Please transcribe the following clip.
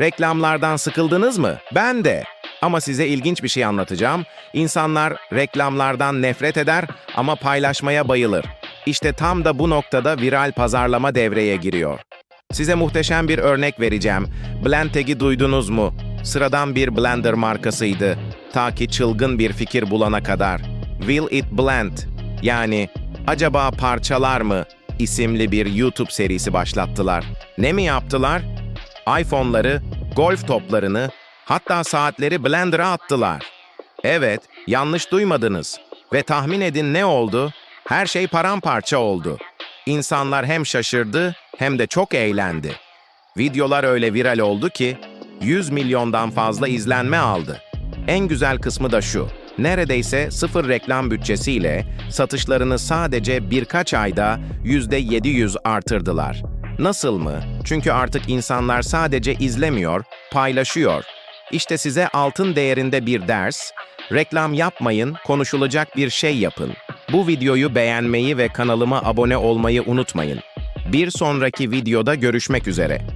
Reklamlardan sıkıldınız mı? Ben de. Ama size ilginç bir şey anlatacağım. İnsanlar reklamlardan nefret eder ama paylaşmaya bayılır. İşte tam da bu noktada viral pazarlama devreye giriyor. Size muhteşem bir örnek vereceğim. Blendtag'i duydunuz mu? Sıradan bir blender markasıydı. Ta ki çılgın bir fikir bulana kadar. Will it blend? Yani acaba parçalar mı? isimli bir YouTube serisi başlattılar. Ne mi yaptılar? iPhone'ları, golf toplarını, hatta saatleri Blender'a attılar. Evet, yanlış duymadınız. Ve tahmin edin ne oldu? Her şey paramparça oldu. İnsanlar hem şaşırdı hem de çok eğlendi. Videolar öyle viral oldu ki 100 milyondan fazla izlenme aldı. En güzel kısmı da şu. Neredeyse sıfır reklam bütçesiyle satışlarını sadece birkaç ayda %700 artırdılar. Nasıl mı? Çünkü artık insanlar sadece izlemiyor, paylaşıyor. İşte size altın değerinde bir ders. Reklam yapmayın, konuşulacak bir şey yapın. Bu videoyu beğenmeyi ve kanalıma abone olmayı unutmayın. Bir sonraki videoda görüşmek üzere.